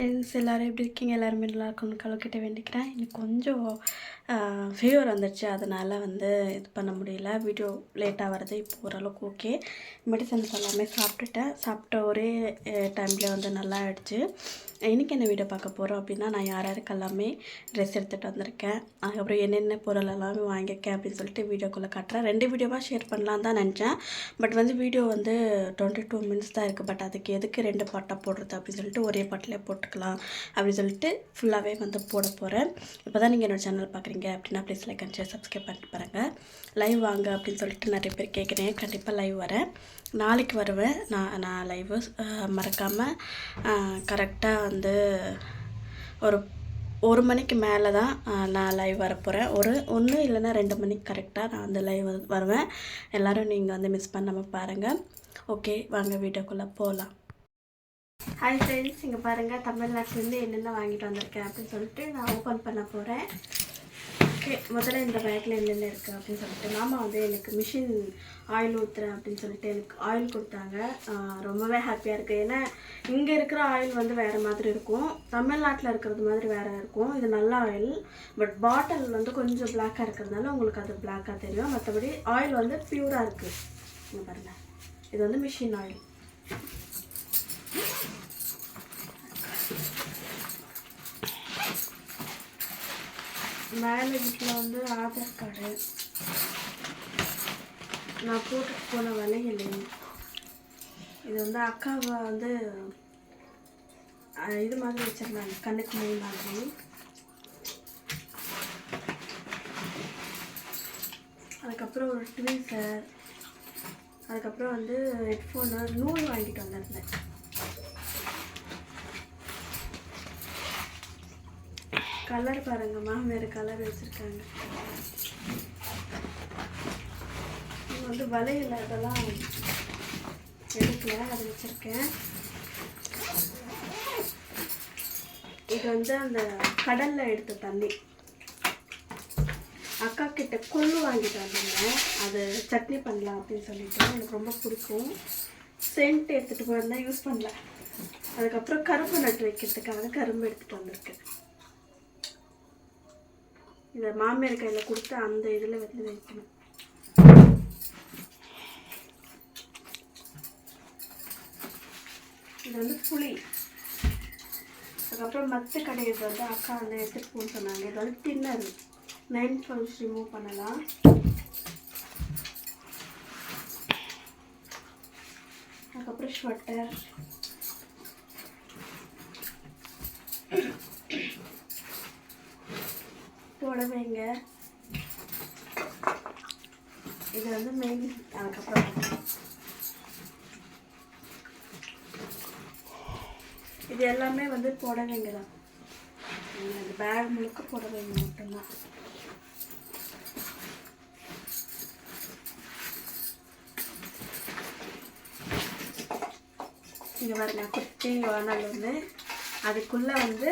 Friends எல்லோரும் எப்படி இருக்கீங்க? எல்லாருமே நல்லா இருக்கணும்னு கலக்கிட்ட வேண்டிக்கிறேன். இன்னைக்கு கொஞ்சம் ஃபீவர் வந்துடுச்சு அதனால் வந்து இது பண்ண முடியல. வீடியோ லேட்டாக வருது இப்போ ஓரளவுக்கு ஓகே மெடிசன்ஸ் எல்லாமே சாப்பிட்டுட்டேன். சாப்பிட்ட ஒரே டைமில் வந்து நல்லா ஆயிடுச்சு. இன்றைக்கி என்ன வீடியோ பார்க்க போகிறோம் அப்படின்னா நான் யார் யாருக்கு எல்லாமே ட்ரெஸ் எடுத்துகிட்டு வந்திருக்கேன். அதுக்கப்புறம் என்னென்ன பொருள் எல்லாமே வாங்கியிருக்கேன் அப்படின்னு சொல்லிட்டு வீடியோக்குள்ளே காட்டுறேன். ரெண்டு வீடியோவாக ஷேர் பண்ணலாம் தான் நினச்சேன். பட் வந்து வீடியோ வந்து டுவெண்ட்டி டூ மினிட்ஸ் தான் இருக்குது பட் அதுக்கு எதுக்கு ரெண்டு பாட்டாக போடுறது அப்படின்னு சொல்லிட்டு ஒரே பாட்டிலே போட்டுக்கலாம் அப்படின்னு சொல்லிட்டு ஃபுல்லாகவே வந்து போட போகிறேன் இப்போ தான் நீங்கள் என்னோடய சேனல் பார்க்குறீங்க அப்படின்னா please like and share subscribe பண்ணிட்டு பாருங்கள் லைவ் வாங்க அப்படின்னு சொல்லிட்டு நிறைய பேர் கேட்குறேன். கண்டிப்பாக லைவ் வரேன். நாளைக்கு வருவேன். நான் நான் லைவு மறக்காமல் கரெக்டாக வந்து ஒரு ஒரு மணிக்கு மேலே தான் நான் லைவ் வரப்போகிறேன் ஒரு ஒன்று இல்லைன்னா ரெண்டு மணிக்கு கரெக்டாக நான் வந்து லைவ் வருவேன். எல்லோரும் நீங்கள் வந்து மிஸ் பண்ணாமல் பாருங்கள் ஓகே வாங்க வீடியோக்குள்ளே போகலாம் ஹாய் ஃப்ரெண்ட்ஸ் இங்கே பாருங்கள் தமிழ்நாட்டிலேருந்து என்னென்ன வாங்கிட்டு வந்திருக்கேன் அப்படின்னு சொல்லிட்டு நான் ஓப்பன் பண்ண போகிறேன் ஓகே முதல்ல இந்த பேக்கில் என்னென்ன இருக்குது அப்படின்னு சொல்லிட்டு. மாமா வந்து எனக்கு மிஷின் ஆயில் ஊற்றுறேன் அப்படின்னு சொல்லிட்டு எனக்கு ஆயில் கொடுத்தாங்க. ரொம்பவே ஹாப்பியாக இருக்குது ஏன்னா இங்கே இருக்கிற ஆயில் வந்து வேறு மாதிரி இருக்கும். தமிழ்நாட்டில் இருக்கிறது மாதிரி வேறு இருக்கும். இது நல்ல ஆயில் பட் பாட்டில் வந்து கொஞ்சம் பிளாக்காக இருக்கிறதுனால உங்களுக்கு அது பிளாக்காக தெரியும். மற்றபடி ஆயில் வந்து பியூராக இருக்குது இங்கே பாருங்கள் இது வந்து மிஷின் ஆயில் மேலே வீட்டில் வந்து ஆதார் கார்டு. நான் போட்டுட்டு போன வளையல் இது வந்து அக்காவை வந்து இது மாதிரி வச்சிருந்தாங்க கண்ணுக்கு மை மாதிரி. அதுக்கப்புறம் ஒரு ட்வீசர் அதுக்கப்புறம் வந்து ஹெட்ஃபோனு நூல் வாங்கிட்டு வந்திருந்தேன். கலர் பாருங்கம்மா வேறு கலர் வச்சுருக்காங்க. இது வந்து வளையல் அதெல்லாம் எடுக்கல அது வச்சுருக்கேன். இது வந்து அந்த கடலில் எடுத்த தண்ணி. அக்கா கிட்ட கொள்ளு வாங்கிட்டு வந்திருந்தேன். அது சட்னி பண்ணலாம் அப்படின்னு சொல்லிட்டு. எனக்கு ரொம்ப பிடிக்கும். சென்ட் எடுத்துகிட்டு போயிருந்தேன் யூஸ் பண்ணல. அதுக்கப்புறம் கரும்பு நட்டு வைக்கிறதுக்காக கரும்பு எடுத்துகிட்டு வந்திருக்கேன். இந்த மாமியார் கையில் கொடுத்து அந்த இதில் வந்து வைக்கணும். இது வந்து புளி. அதுக்கப்புறம் மற்ற கடையில் வந்து அக்கா வந்து எடுத்துகிட்டு போன்னு சொன்னாங்க. இது வந்து டின்னர் நைன் பல்ஸ் ரிமூவ் பண்ணலாம். அதுக்கப்புறம் ஸ்வெட்டர் புடவைங்க. இது வந்து மெயின் அதுக்கப்புறம் இது எல்லாமே வந்து புடவைங்க தான். இந்த பேக் முழுக்க புடவைங்க மட்டும்தான். இங்கே பாருங்க குட்டி வானல் ஒன்று அதுக்குள்ளே வந்து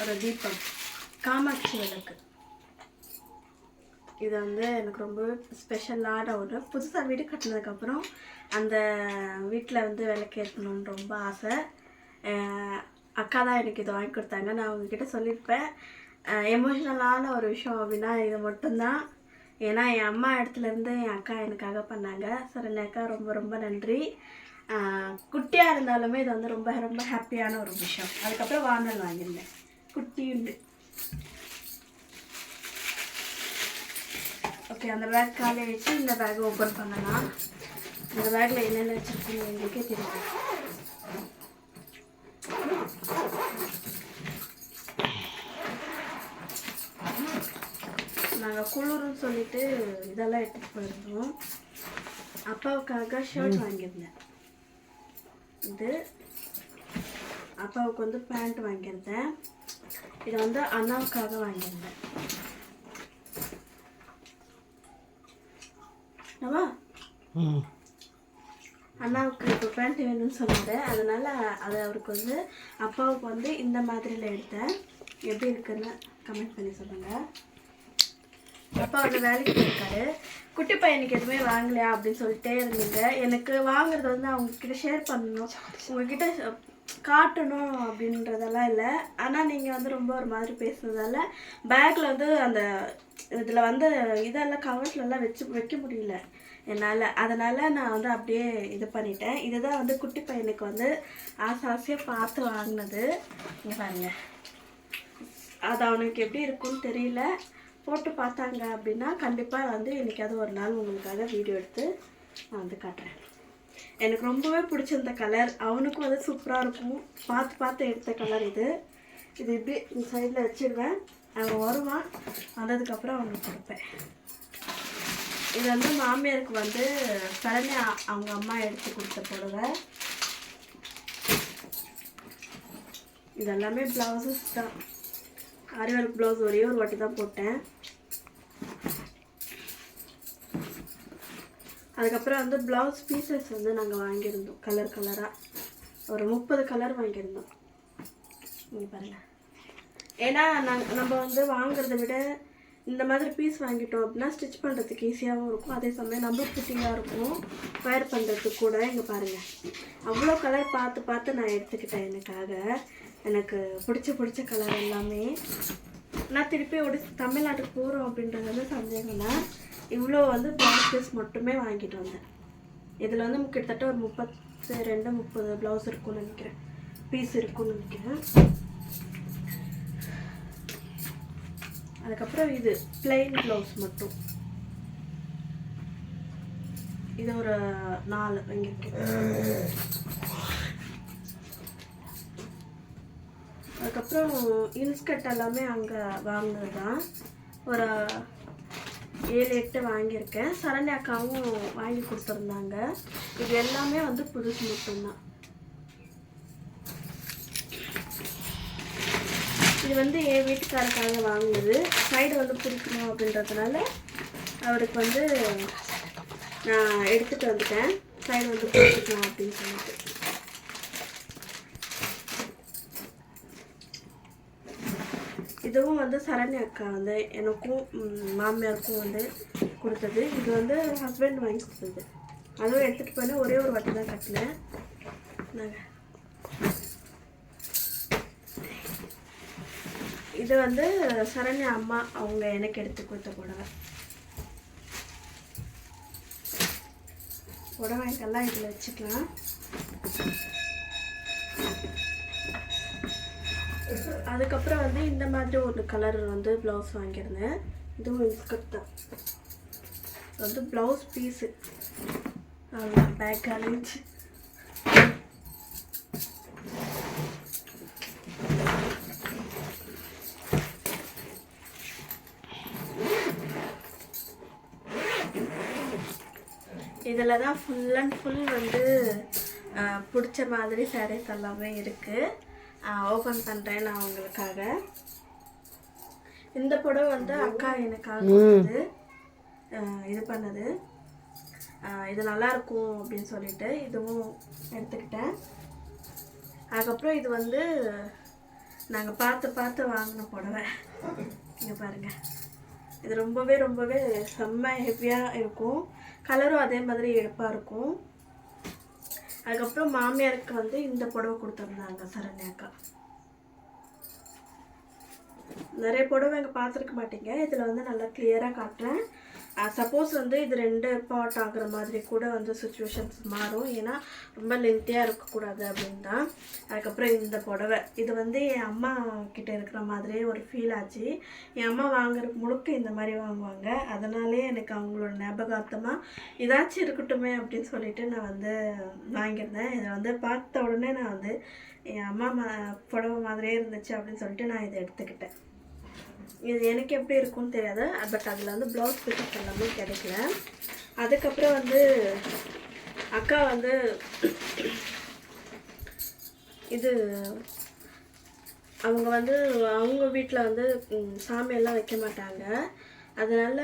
ஒரு தீபம். காமாட்சி விளக்கு. இது வந்து எனக்கு ரொம்ப ஸ்பெஷலான ஒன்று புதுசாக வீடு கட்டினதுக்கப்புறம் அந்த வீட்டில் வந்து விளக்கு ரொம்ப ஆசை. அக்கா தான் எனக்கு இது வாங்கி கொடுத்தாங்க. நான் அவங்கக்கிட்ட சொல்லியிருப்பேன். எமோஷ்னலான ஒரு விஷயம் அப்படின்னா இது மட்டும்தான். ஏன்னா என் அம்மா இடத்துலேருந்து என் அக்கா எனக்காக பண்ணாங்க. சரணி அக்கா ரொம்ப ரொம்ப நன்றி. குட்டியாக இருந்தாலுமே இது வந்து ரொம்ப ரொம்ப ஹாப்பியான ஒரு விஷயம். அதுக்கப்புறம் வானல் வாங்கியிருந்தேன். குட்டியுண்டு. ஓகே அந்த பேக் காலி வச்சு இந்த பேக் ஓப்பன் பண்ணலாம். இந்த பேக்கில் என்னென்ன வச்சுருக்கீங்க எங்களுக்கே தெரியும் நாங்கள் குளிர்னு சொல்லிட்டு இதெல்லாம் எடுத்துகிட்டு போயிருந்தோம். அப்பாவுக்காக ஷர்ட் வாங்கியிருந்தேன். இது அப்பாவுக்கு வந்து பேண்ட் வாங்கியிருந்தேன். இது வந்து அண்ணாவுக்காக வாங்கியிருந்தேன். என்னவா அண்ணாவுக்கு இப்போ பேண்ட் வேணும்னு சொன்னாரு அதனால அது அவருக்கு வந்து அப்பாவுக்கு வந்து இந்த மாதிரியில் எடுத்தேன். எப்படி இருக்குன்னு கமெண்ட் பண்ணி சொல்லுங்கள் அப்பா வந்து வேலைக்கு போயிருக்காரு. குட்டி பையனுக்கு எதுவுமே வாங்கலையா அப்படின்னு சொல்லிட்டே இருந்தீங்க. எனக்கு வாங்குறது வந்து அவங்க கிட்ட ஷேர் பண்ணணும். உங்ககிட்ட காட்டணும் அப்படின்றதெல்லாம் இல்லை. ஆனால் நீங்கள் வந்து ரொம்ப ஒரு மாதிரி பேசுனதால பேக்கில் வந்து அந்த இதில் வந்து இதெல்லாம் கவர்ஸ்லலாம் வச்சு வைக்க முடியல. என்னால் அதனால் நான் வந்து அப்படியே இது பண்ணிட்டேன். இதுதான் வந்து குட்டி பையனுக்கு வந்து ஆசை ஆசையாக பார்த்து வாங்கினது. இங்கே பாருங்க. அது அவனுக்கு எப்படி இருக்கும்னு தெரியல. போட்டு பார்த்தாங்க அப்படின்னா கண்டிப்பாக வந்து என்னைக்காவது ஒரு நாள் உங்களுக்காக வீடியோ எடுத்து நான் வந்து காட்டுறேன். எனக்கு ரொம்பவே பிடிச்சிருந்த கலர். அவனுக்கும் வந்து சூப்பராக இருக்கும். பார்த்து பார்த்து எடுத்த கலர் இது. இது இப்படி இந்த சைடில் வச்சிடுவேன் அவன் வருவான். வந்ததுக்கப்புறம் அவனுக்கு கொடுப்பேன். இது வந்து மாமியாருக்கு வந்து சரண்யா அவங்க அம்மா எடுத்து கொடுத்த புடவை. இது எல்லாமே தான். ஆரி ஒர்க் ப்ளவுஸ் ஒரே ஒரு வாட்டி தான் போட்டேன். அதுக்கப்புறம் வந்து ப்ளவுஸ் பீசஸ் வந்து நாங்கள் வாங்கியிருந்தோம் கலர் கலராக ஒரு முப்பது கலர் வாங்கியிருந்தோம். நீங்கள் பாருங்கள் ஏன்னா நாங்கள் நம்ம வந்து வாங்குறத விட இந்த மாதிரி பீஸ் வாங்கிட்டோம் அப்படின்னா ஸ்டிச் பண்ணுறதுக்கு ஈஸியாகவும் இருக்கும். அதே சமயம் நம்ம ஃபிட்டிங்காக இருக்கும். ஃபயர் பண்ணுறதுக்கு கூட இங்கே பாருங்கள் அவ்வளோ கலர் பார்த்து பார்த்து நான் எடுத்துக்கிட்டேன் எனக்காக. எனக்கு பிடிச்ச பிடிச்ச கலர் எல்லாமே. நான் திருப்பி ஒரு தமிழ்நாட்டுக்கு போகிறோம் அப்படின்றது வந்து சந்தேகம்னா இவ்வளோ வந்து ப்ளவுஸ் பீஸ் மட்டுமே வாங்கிட்டு வந்தேன். இதில் வந்து கிட்டத்தட்ட ஒரு முப்பத்தி ரெண்டு முப்பது ப்ளவுஸ் இருக்கும்னு நினைக்கிறேன். பீஸ் இருக்கும்னு நினைக்கிறேன். அதுக்கப்புறம் இது பிளெயின் ப்ளவுஸ் மட்டும். இது ஒரு நாலு வாங்கியிருக்கேன் அதுக்கப்புறம் இன்ஸ்கட் எல்லாமே அங்கே வாங்கினது தான் ஒரு ஏழு எட்டு வாங்கியிருக்கேன். சரண்யாக்காவும் வாங்கி கொடுத்துருந்தாங்க. இது எல்லாமே வந்து புதுசு மட்டும்தான். இது வந்து என் வீட்டுக்காரருக்காக வாங்கினது. சைடு வந்து பிடிக்கணும் அப்படின்றதுனால அவருக்கு வந்து நான் எடுத்துகிட்டு வந்துட்டேன். சைடு வந்து பிடிக்கணும் அப்படின்னு சொல்லிட்டு. இதுவும் வந்து சரண்யா அக்கா வந்து எனக்கும் மாமியாருக்கும் வந்து கொடுத்தது. இது வந்து ஹஸ்பண்ட் வாங்கி கொடுத்தது. அதுவும் எடுத்துகிட்டு போனால் ஒரே ஒரு வாட்டி தான் கட்டினேன். நாங்கள் இது வந்து சரண்யா அம்மா அவங்க எனக்கு எடுத்து கொடுத்த புடவை. புடவைக்கெல்லாம் இதில் வச்சுக்கலாம். அதுக்கப்புறம் வந்து இந்த மாதிரி ஒரு கலர் வந்து ப்ளவுஸ் வாங்கியிருந்தேன். இதுவும் இன்ஸ்கர்ட் தான். வந்து ப்ளவுஸ் பீஸு பேக் அலைஞ்சு இதில் தான் ஃபுல் அண்ட் ஃபுல் வந்து பிடிச்ச மாதிரி சாரீஸ் எல்லாமே இருக்குது ஓப்பன் பண்ணுறேன் நான் உங்களுக்காக. இந்த புடவை வந்து அக்கா எனக்காக ஆஹ், இது பண்ணது. இது நல்லா இருக்கும் அப்படின்னு சொல்லிட்டு இதுவும் எடுத்துக்கிட்டேன். அதுக்கப்புறம் இது வந்து நாங்கள் பார்த்து பார்த்து வாங்கின புடவை. இங்கே பாருங்கள் இது ரொம்பவே ரொம்பவே செம்ம ஹெவியாக இருக்கும். கலரும் அதே மாதிரி எடுப்பாக இருக்கும். அதுக்கப்புறம் மாமியாருக்கு வந்து இந்த புடவை கொடுத்துருந்தாங்க சரண்யாக்கா. நிறைய புடவை இங்கே பார்த்துருக்க மாட்டீங்க. இதில் வந்து நல்லா கிளியராக காட்டுறேன். சப்போஸ் வந்து இது ரெண்டு பார்ட் ஆகிற மாதிரி கூட வந்து சுச்சுவேஷன்ஸ் மாறும். ஏன்னா ரொம்ப லென்த்தியாக இருக்கக்கூடாது அப்படின்னு தான் அதுக்கப்புறம் இந்த புடவை. இது வந்து என் அம்மா கிட்ட இருக்கிற மாதிரியே ஒரு ஃபீல் ஆச்சு. என் அம்மா வாங்குற முழுக்க இந்த மாதிரி வாங்குவாங்க. அதனாலே எனக்கு அவங்களோட ஞாபகார்த்தமாக இதாச்சும் இருக்கட்டுமே அப்படின்னு சொல்லிட்டு நான் வந்து வாங்கியிருந்தேன். இதை வந்து பார்த்த உடனே நான் வந்து என் அம்மா புடவை மாதிரியே இருந்துச்சு அப்படின்னு சொல்லிட்டு நான் இதை எடுத்துக்கிட்டேன். இது எனக்கு எப்படி இருக்கும்னு தெரியாது பட் அதில் வந்து ப்ளவுஸ் பீசஸ் எல்லாமே கிடைக்கல. அதுக்கப்புறம் வந்து அக்கா வந்து இது அவங்க வந்து அவங்க வீட்டில் வந்து சாமியெல்லாம் வைக்க மாட்டாங்க. அதனால்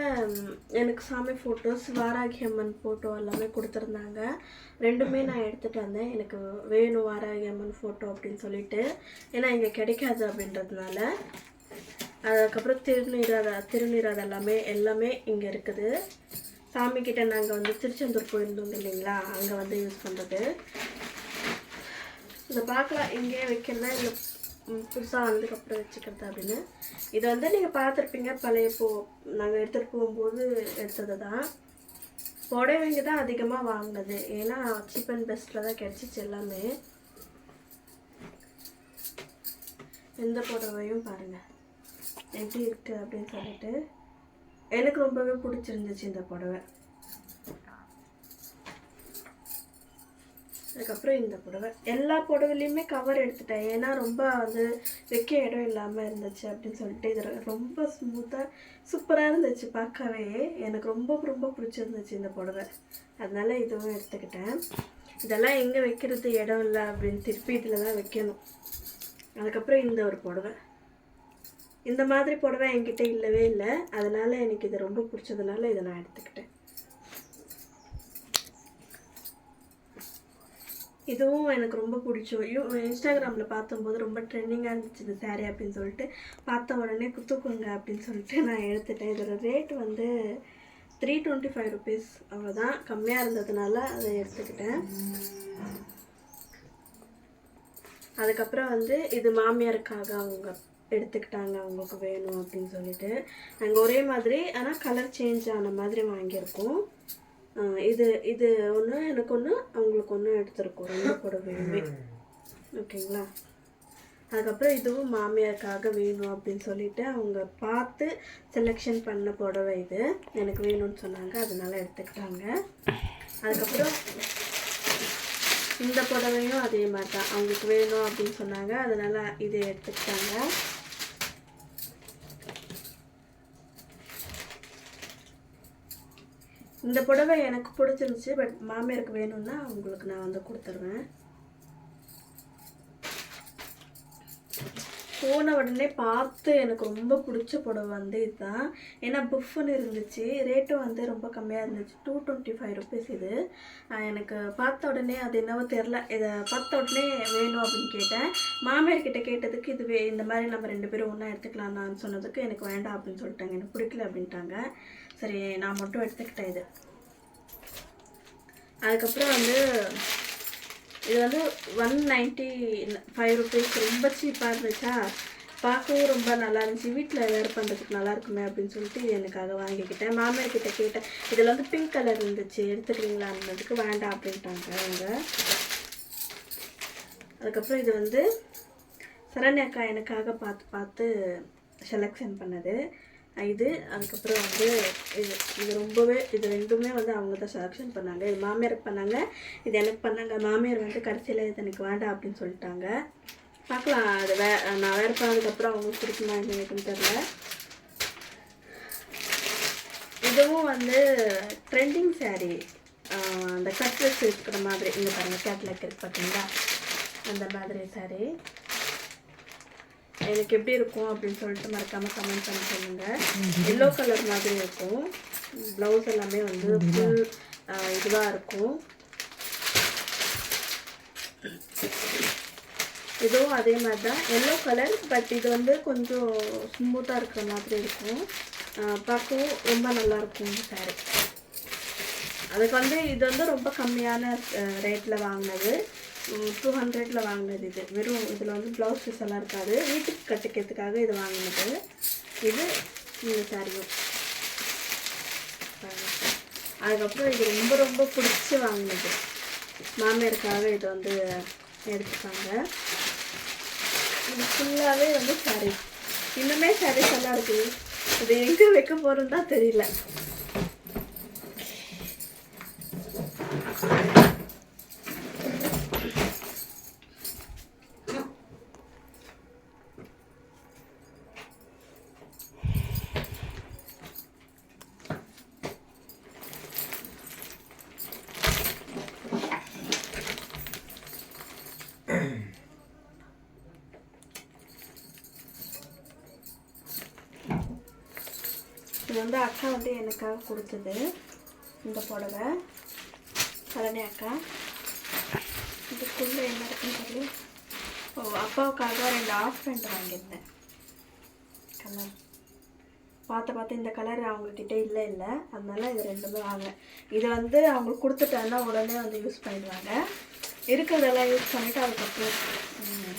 எனக்கு சாமி ஃபோட்டோஸ் வாராகி அம்மன் ஃபோட்டோ எல்லாமே கொடுத்துருந்தாங்க. ரெண்டுமே நான் எடுத்துகிட்டு வந்தேன். எனக்கு வேணும் வாராகி அம்மன் ஃபோட்டோ அப்படின்னு சொல்லிட்டு. ஏன்னா இங்கே கிடைக்காது அப்படின்றதுனால. அதுக்கப்புறம் திருநீராத திருநீராத எல்லாமே எல்லாமே இங்கே இருக்குது. சாமிக்கிட்ட நாங்கள் வந்து திருச்செந்தூர் போயிருந்தோம் இல்லைங்களா? அங்கே வந்து யூஸ் பண்ணுறது இதை பார்க்கலாம் இங்கேயே வைக்கலாம் இல்லை புதுசாக வந்ததுக்கப்புறம் வச்சுக்கிறது அப்படின்னு. இதை வந்து நீங்கள் பார்த்துருப்பீங்க. பழைய பூ நாங்கள் எடுத்துகிட்டு போகும்போது எடுத்தது தான். புடவைங்க தான் அதிகமாக வாங்கினது. ஏன்னா சீப் அண்ட் பெஸ்ட்டில் தான் கிடச்சிச்சு எல்லாமே. எந்த புடவையும் பாருங்கள் எப்படி இருக்குது அப்படின்னு சொல்லிட்டு எனக்கு ரொம்பவே பிடிச்சிருந்துச்சு இந்த புடவை. அதுக்கப்புறம் இந்த புடவை. எல்லா புடவைலையுமே கவர் எடுத்துட்டேன். ஏன்னா ரொம்ப வந்து வைக்க இடம் இல்லாமல் இருந்துச்சு அப்படின்னு சொல்லிட்டு இது ரொம்ப ஸ்மூத்தாக சூப்பராக இருந்துச்சு பார்க்கவே. எனக்கு ரொம்ப ரொம்ப பிடிச்சிருந்துச்சு இந்த புடவை. அதனால் இதுவும் எடுத்துக்கிட்டேன். இதெல்லாம் எங்கே வைக்கிறது இடம் இல்லை அப்படின்னு திருப்பி இதில் தான் வைக்கணும். அதுக்கப்புறம் இந்த ஒரு புடவை. இந்த மாதிரி புடவை என்கிட்ட இல்லவே இல்லை. அதனால் எனக்கு இது ரொம்ப பிடிச்சதுனால இதை நான் எடுத்துக்கிட்டேன். இதுவும் எனக்கு ரொம்ப பிடிச்சோம் யூ இன்ஸ்டாகிராமில் பார்த்தம்போது ரொம்ப ட்ரெண்டிங்காக இருந்துச்சு இந்த சேரீ அப்படின்னு சொல்லிட்டு. பார்த்த உடனே குத்துக்குங்க அப்படின்னு சொல்லிட்டு நான் எடுத்துட்டேன். இதோட ரேட் வந்து த்ரீ டுவெண்ட்டி ஃபைவ் ருபீஸ் அவ்வளோதான் கம்மியாக இருந்ததுனால அதை எடுத்துக்கிட்டேன். அதுக்கப்புறம் வந்து இது மாமியாருக்காக அவங்க எடுத்துக்கிட்டாங்க அவங்களுக்கு வேணும் அப்படின்னு சொல்லிட்டு. நாங்கள் ஒரே மாதிரி ஆனால் கலர் சேஞ்ச் ஆன மாதிரி வாங்கியிருக்கோம். இது இது ஒன்று எனக்கு ஒன்று அவங்களுக்கு ஒன்று எடுத்திருக்கோம். ரெண்டு புடவையுமே ஓகேங்களா? அதுக்கப்புறம் இதுவும் மாமியாருக்காக வேணும் அப்படின்னு சொல்லிட்டு அவங்க பார்த்து செலெக்ஷன் பண்ண புடவை இது. எனக்கு வேணும்னு சொன்னாங்க அதனால எடுத்துக்கிட்டாங்க. அதுக்கப்புறம் இந்த புடவையும் அதே மாதிரி தான். அவங்களுக்கு வேணும் அப்படின்னு சொன்னாங்க அதனால இதை எடுத்துக்கிட்டாங்க. இந்த புடவை எனக்கு பிடிச்சிருந்துச்சு பட் மாமியாருக்கு வேணும்னா அவங்களுக்கு நான் வந்து கொடுத்துருவேன். போன உடனே பார்த்து எனக்கு ரொம்ப பிடிச்ச புடவை வந்து இதுதான். ஏன்னா புஃப்னு இருந்துச்சு. ரேட்டும் வந்து ரொம்ப கம்மியாக இருந்துச்சு. டூ டுவெண்ட்டி ஃபைவ் ருபீஸ் இது எனக்கு பார்த்த உடனே அது என்னவோ தெரில இதை பார்த்த உடனே வேணும் அப்படின்னு கேட்டேன். மாமியார் கிட்டே கேட்டதுக்கு இது வே இந்த மாதிரி நம்ம ரெண்டு பேரும் ஒன்றா எடுத்துக்கலாம்னு சொன்னதுக்கு எனக்கு வேண்டாம் அப்படின்னு சொல்லிட்டாங்க. எனக்கு பிடிக்கல அப்படின்ட்டாங்க. சரி நான் மட்டும் எடுத்துக்கிட்டேன் இது. அதுக்கப்புறம் வந்து இது வந்து ஒன் நைன்ட்டி ஃபைவ் ருபீஸ் ரொம்ப சீப்பாக இருந்துச்சா? பார்க்கவும் ரொம்ப நல்லா இருந்துச்சு. வீட்டில் வேர் பண்ணுறதுக்கு நல்லா இருக்குமே அப்படின்னு சொல்லிட்டு இது எனக்காக வாங்கிக்கிட்டேன். மாமியார் கிட்ட கேட்டேன். இதில் வந்து பிங்க் கலர் இருந்துச்சு. எடுத்துக்கிறீங்களான்றதுக்கு வேண்டாம் அப்படின்ட்டாங்க அவங்க. அதுக்கப்புறம் இது வந்து சரண்யாக்கா எனக்காக பார்த்து பார்த்து செலெக்ஷன் பண்ணது. இது அதுக்கப்புறம் வந்து இது இது ரொம்பவே இது ரெண்டுமே வந்து அவங்க தான் செலெக்ஷன் பண்ணாங்க. இது மாமியாருக்கு பண்ணாங்க இது எனக்கு பண்ணாங்க. மாமியார் வந்து கடைசியில் இது எனக்கு வேண்டாம் அப்படின்னு சொல்லிட்டாங்க. பார்க்கலாம் அது வே நான் வேறு பண்ணதுக்கப்புறம் அவங்களுக்கு பிடிக்குமா எனக்குன்னு தெரில இதுவும் வந்து ட்ரெண்டிங் சேரீ அந்த கட் இருக்கிற மாதிரி இந்த பாருங்கள் கேட்லாக் இருக்கு பார்த்தீங்களா? அந்த மாதிரி சாரீ எனக்கு எப்படி இருக்கும் அப்படின்னு சொல்லிட்டு மறக்காம கமெண்ட் பண்ணி சொல்லுங்க. எல்லோ கலர் மாதிரி இருக்கும். ப்ளவுஸ் எல்லாமே வந்து ஃபுல் இதுவாக இருக்கும். இதுவும் அதே மாதிரி தான் எல்லோ கலர் பட் இது வந்து கொஞ்சம் ஸ்மூத்தாக இருக்கிற மாதிரி இருக்கும். பார்க்கவும் ரொம்ப நல்லா இருக்கும் இந்த அதுக்கு வந்து இது வந்து ரொம்ப கம்மியான ரேட்டில் வாங்கினது. டூ ஹண்ட்ரடில் வாங்கினது இது. வெறும் இதில் வந்து ப்ளவுஸ் பீஸ் எல்லாம் இருக்காது. வீட்டுக்கு கட்டிக்கிறதுக்காக இது வாங்கினது. இது இந்த சாரியும் அதுக்கப்புறம் இது ரொம்ப ரொம்ப பிடிச்சி வாங்கினது. மாமியாருக்காக இது வந்து எடுத்துக்காங்க இது ஃபுல்லாகவே வந்து சாரி இன்னுமே சாரீஸ் எல்லாம் இருக்குது இது எங்கே வைக்க போகிறோன்னு தான் தெரியல. வந்து அக்கா வந்து எனக்காக கொடுத்தது இந்த புடவை. சரணி அக்கா. இதுக்குள்ளே என்ன இருக்குன்னு சொல்லி ஓ அப்பாவுக்காக ரெண்டு ஆஃப் பேண்ட் வாங்கியிருந்தேன். கலர் பார்த்து பார்த்து இந்த கலர் அவங்கக்கிட்ட இல்லை இல்லை. அதனால இது ரெண்டுமே வாங்க. இதை வந்து அவங்களுக்கு கொடுத்துட்டேன்னா உடனே வந்து யூஸ் பண்ணிடுவாங்க. இருக்கிறதெல்லாம் யூஸ் பண்ணிவிட்டு அதுக்கப்புறம் ம்,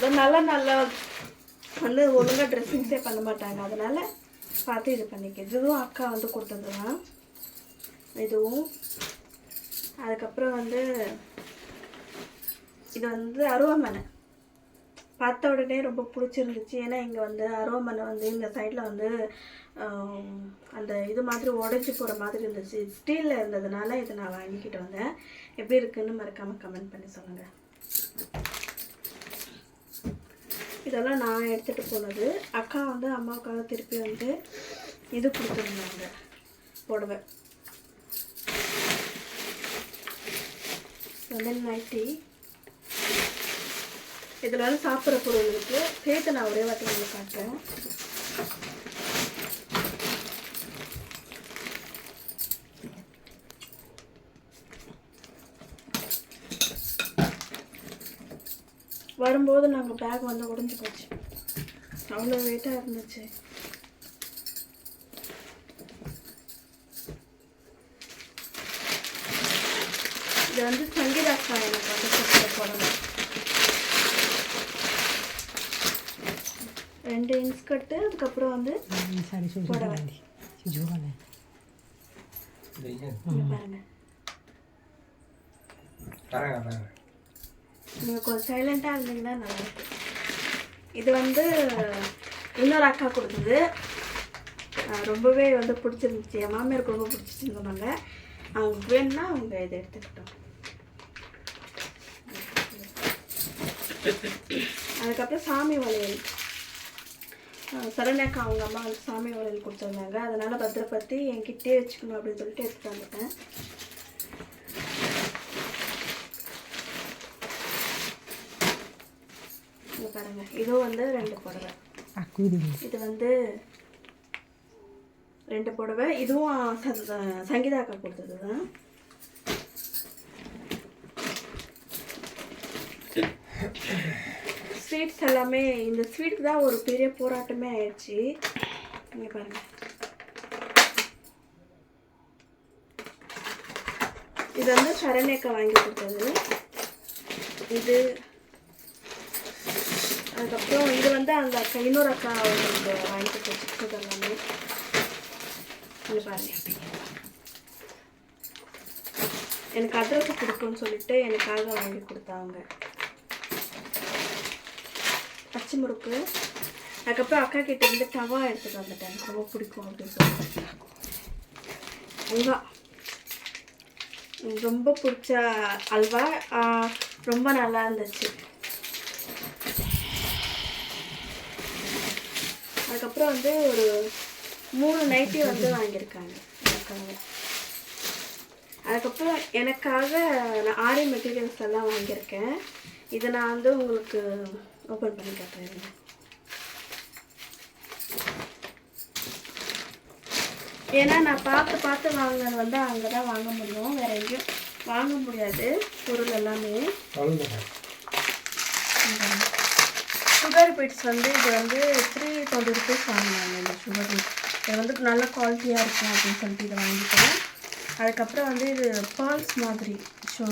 நல்லா நல்ல நல்ல வந்து ஒழுங்காக ட்ரெஸ்ஸிங்ஸே பண்ண மாட்டாங்க. அதனால் பார்த்து இது பண்ணிக்க. இதுவும் அக்கா வந்து கொடுத்தது தான். இதுவும். அதுக்கப்புறம் வந்து இது வந்து அருவாமனை. பார்த்த உடனே ரொம்ப பிடிச்சிருந்துச்சு. ஏன்னா இங்கே வந்து அருவாமனை வந்து இந்த சைடில் வந்து அந்த இது மாதிரி உடஞ்சி போகிற மாதிரி இருந்துச்சு. ஸ்டீலில் இருந்ததுனால இதை நான் வாங்கிக்கிட்டு வந்தேன். எப்படி இருக்குன்னு மறக்காமல் கமெண்ட் பண்ணி சொல்லுங்கள் இதெல்லாம் நான் எடுத்துகிட்டு போனது. அக்கா வந்து அம்மாவுக்காக திருப்பி வந்து இது கொடுத்துருந்தாங்க. புடவை. வந்து நைட்டி இதில் வந்து சாப்பிட்ற பொருள் இருக்குது சேர்த்து நான் ஒரே வாட்டி உங்களுக்கு காட்டுறேன். வரும்போது நாங்கள் பேக் வந்து உடஞ்சி போச்சு. அவ்வளோ வெயிட்டாக இருந்துச்சு. இது வந்து சங்கீதாக்கா எனக்கு வந்து கொடுத்த புடவை ரெண்டு இன்ஸ்கர்ட்டு அதுக்கப்புறம் வந்து புடவை. பாருங்க. நீங்கள் கொஞ்சம் சைலண்ட்டாக இருந்தீங்கன்னா நல்லாயிருக்கும் இது வந்து இன்னொரு அக்கா கொடுத்தது. ரொம்பவே வந்து பிடிச்சிருந்துச்சு. என் மாமியாருக்கு ரொம்ப பிடிச்சிச்சுன்னு சொன்னாங்க அவங்களுக்கு வேணும்னா அவங்க இதை எடுத்துக்கிட்டோம். அதுக்கப்புறம் சாமி வளையல். சரண்யாக்கா அவங்க அம்மா வந்து சாமி வளையல் கொடுத்துருந்தாங்க. அதனால் பத்திரப்படுத்தி என்கிட்டே வச்சுக்கணும் அப்படின்னு சொல்லிட்டு எடுத்துகிட்டு வந்துட்டேன். இங்க பாருங்க. இதுவும் வந்து ரெண்டு புடவை. இது வந்து ரெண்டு புடவை. இதுவும் சங்கீதா அக்கா கொடுத்தது தான் ஸ்வீட்ஸ் எல்லாமே இந்த ஸ்வீட் தான் ஒரு பெரிய போராட்டமே ஆயிடுச்சு. இங்கே பாருங்க. இது வந்து சரண்யக்கா வாங்கி கொடுத்தது. இது அதுக்கப்புறம் இது வந்து அந்த அக்கா இன்னொரு அக்கா அவங்களுக்கு வாங்கிட்டு கொடுத்தது எல்லாமே இது பாருங்க எனக்கு அதிரசம் பிடிக்கும்னு சொல்லிட்டு எனக்காக வாங்கி கொடுத்தாங்க. பச்சை முறுக்கு. அதுக்கப்புறம் அக்கா கிட்ட இருந்து டவா எடுத்துட்டு வந்துட்டேன். எனக்கு ரொம்ப பிடிக்கும் அப்படின்னு சொல்லிட்டு. அல்வா. எனக்கு ரொம்ப பிடிச்ச அல்வா. ரொம்ப நல்லா இருந்துச்சு. அதுக்கப்புறம் வந்து ஒரு மூணு நைட்டி வந்து வாங்கியிருக்காங்க எனக்காக அதுக்கப்புறம் எனக்காக நான் ஆரி மெட்டீரியல்ஸ் எல்லாம் வாங்கியிருக்கேன். இதை நான் வந்து உங்களுக்கு ஓப்பன் பண்ணி காட்டுறேன் ஏன்னா நான் பார்த்து பார்த்து வாங்கினது வந்து அங்கே தான் வாங்க முடியும். வேற எங்கேயும் வாங்க முடியாது பொருள் எல்லாமே. சுகர் பீட்ஸ் வந்து இது வந்து த்ரீ டுவெண்ட்டி ருபீஸ் வாங்கினாங்க இந்த சுகர் பீட்ஸ் இது வந்து நல்ல குவாலிட்டியாக இருக்கும் அப்படின்னு சொல்லிட்டு இதை வாங்கிட்டேன் அதுக்கப்புறம் வந்து இது பேர்ல்ஸ் மாதிரி ஷோ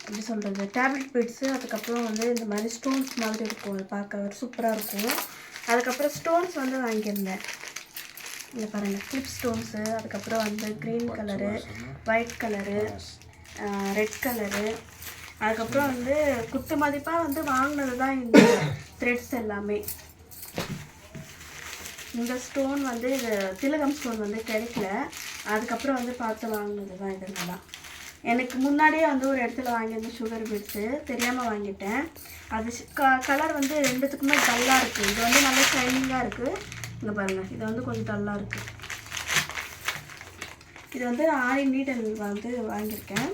எப்படி சொல்கிறது டேப்லெட் பீட்ஸு அதுக்கப்புறம் வந்து இந்த மாதிரி ஸ்டோன்ஸ் மாதிரி இருக்கும் அது பார்க்க சூப்பராக இருக்கும். அதுக்கப்புறம் ஸ்டோன்ஸ் வந்து வாங்கியிருந்தேன். இங்கே பாருங்கள் கிளிப் ஸ்டோன்ஸு அதுக்கப்புறம் வந்து green colour white colour red colour அதுக்கப்புறம் வந்து குத்து மதிப்பாக வந்து வாங்கினது தான் இந்த த்ரெட்ஸ் எல்லாமே. இந்த ஸ்டோன் வந்து இது திலகம் ஸ்டோன் வந்து கிடைக்கல. அதுக்கப்புறம் வந்து பார்த்து வாங்கினது தான் இதெல்லாம் எனக்கு முன்னாடியே வந்து ஒரு இடத்துல வாங்கியிருந்தேன் சுகர் பீட்ஸு தெரியாமல் வாங்கிட்டேன். அது க கலர் வந்து ரெண்டுத்துக்குமே டல்லாக இருக்குது இது வந்து நல்லா ஷைனிங்காக இருக்குது இங்கே பாருங்கள் இது வந்து கொஞ்சம் டல்லாக இருக்குது இது வந்து ஆரி நீடல் வந்து வாங்கியிருக்கேன்.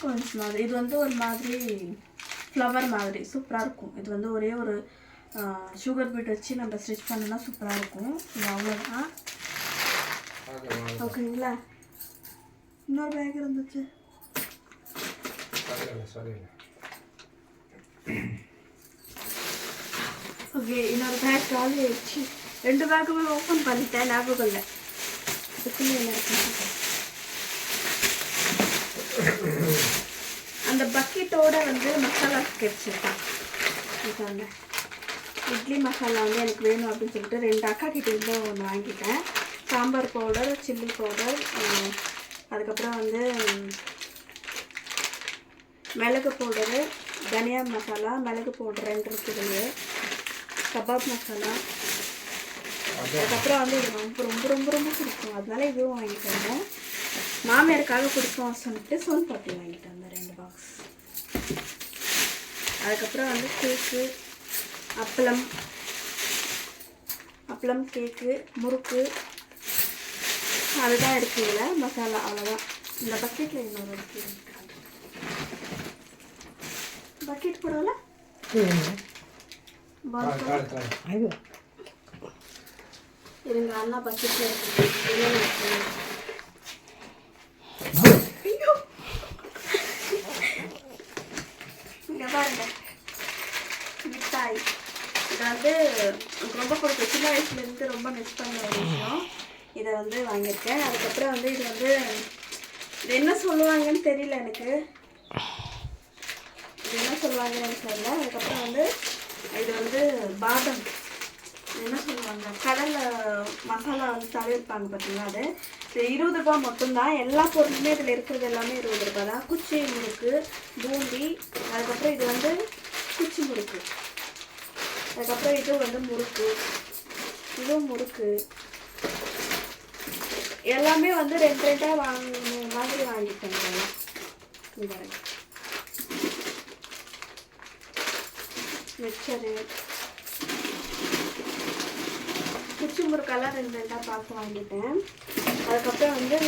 கோன்ஸ் மாதிரி. இது வந்து ஒரு மாதிரி ஃப்ளவர் மாதிரி. சூப்பராக இருக்கும். இது வந்து ஒரே ஒரு சுகர் பீட் வச்சு நம்ம ஸ்டிச் பண்ணோன்னா சூப்பராக இருக்கும். இது அவ்வளோதான் ஓகேங்களா? இன்னொரு பேக் இருந்துச்சு. ஓகே இன்னொரு பேக் காலி ஆயிடுச்சு. ரெண்டு பேக்குமே ஓப்பன் பண்ணிட்டேன் ஞாபகம் இல்லை. இதுக்குள்ளே என்ன இருக்குன்னு பார்க்கலாம். பக்கெட்டோட வந்து மசாலா கிடைச்சிருக்கான் பாருங்க இட்லி மசாலா வந்து எனக்கு வேணும் அப்படின்னு சொல்லிட்டு ரெண்டு அக்கா கிட்டேருந்து ஒன்று வாங்கிட்டேன். சாம்பார் பவுடர் சில்லி பவுடர் அதுக்கப்புறம் வந்து மிளகு பவுடரு தனியா மசாலா மிளகு பவுடர் ரெண்டு இருக்குது கபாப் மசாலா. அதுக்கப்புறம் வந்து இது ரொம்ப ரொம்ப ரொம்ப ரொம்ப பிடிக்கும். அதனால இதுவும் வாங்கிட்டு வந்தேன். மாமியாருக்காக பிடிக்கும் சொல்லிட்டு சோன் பாட்டி வாங்கிட்டு வந்தேன் ரெண்டு பாக்ஸ் அதுக்கப்புறம் வந்து கேக்கு அப்பளம் அப்பளம் கேக்கு முறுக்கு. அதுதான் இருக்குதுல மசாலா அவ்வளோதான் இந்த பக்கெட்டில் இன்னொரு இருக்கு பக்கெட் போடல இருங்க அண்ணா பக்கெட்டில் இருக்கு என்னென்ன இருக்கு? ஐயோ இங்க பாருங்க மிட்டாய் இது வந்து எனக்கு ரொம்ப பிடிக்கும். சின்ன வயசுலேருந்து ரொம்ப மிஸ் பண்ண ஒரு விஷயம். இதை வந்து வாங்கியிருக்கேன். அதுக்கப்புறம் வந்து இது வந்து இது என்ன சொல்லுவாங்கன்னு தெரியல எனக்கு. இது என்ன சொல்லுவாங்கன்னு எனக்கு தெரியல. அதுக்கப்புறம் வந்து இது வந்து பாதம். என்ன சொல்லுவாங்க? கடலில் மசாலா வந்து தவிர்ப்பாங்க பார்த்தீங்களா அது? இது இருபது ரூபாய் மட்டும்தான். எல்லா பொருளுமே இதில் இருக்கிறது எல்லாமே இருபது ரூபாய் தான். குச்சி முறுக்கு பூந்தி அதுக்கப்புறம் இது வந்து குச்சி முறுக்கு அதுக்கப்புறம் இது வந்து முறுக்கு. இதுவும் முறுக்கு. எல்லாமே வந்து ரெண்டு ரெண்டாக வாங்க மாதிரி வாங்கிட்டேன் மிச்சரு. மிக்சரு குச்சி முறுக்கெல்லாம் ரெண்டு ரெண்டாக பார்த்து வாங்கிட்டேன். அதுக்கப்புறம் வந்து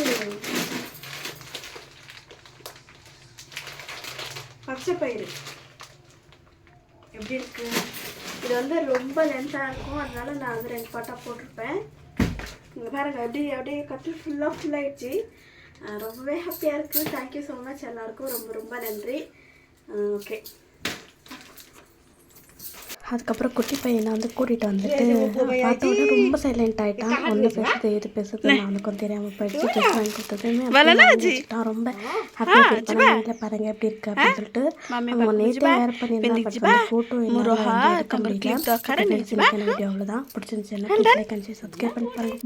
பச்சை பயிறு எப்படி இருக்கு? இது வந்து ரொம்ப லென்த்தாக இருக்கும். அதனால நான் வந்து ரெண்டு பாட்டாக போட்டிருப்பேன். இங்கே பாருங்க அப்படியே அப்படியே கற்று ஃபுல்லாக ஃபுல் ரொம்பவே ஹாப்பியாக இருக்குது தேங்க்யூ ஸோ மச் எல்லாருக்கும் ரொம்ப ரொம்ப நன்றி. ஓகே அதுக்கப்புறம் குட்டி பையனை வந்து கூட்டிகிட்டு வந்துட்டு பார்த்த உடனே ரொம்ப சைலண்ட் ஆகிட்டான் ஒன்று பேசுறது எது பேசுறது அவனுக்கும் தெரியாமல் போயிடுச்சு. ட்ரெஸ் வாங்கி வச்சுட்டான். ரொம்ப ஹாப்பி ஃபீல் பாருங்க எப்படி இருக்கு அப்படின்னு சொல்லிட்டு அவங்க நேற்றே வேறு பண்ணியிருந்தான் பட் ஃபோட்டோ முடியல. வீடியோ அவ்வளோதான் பிடிச்சிருந்துச்சு என்ன சப்ஸ்கிரைப் பண்ணி பாருங்க.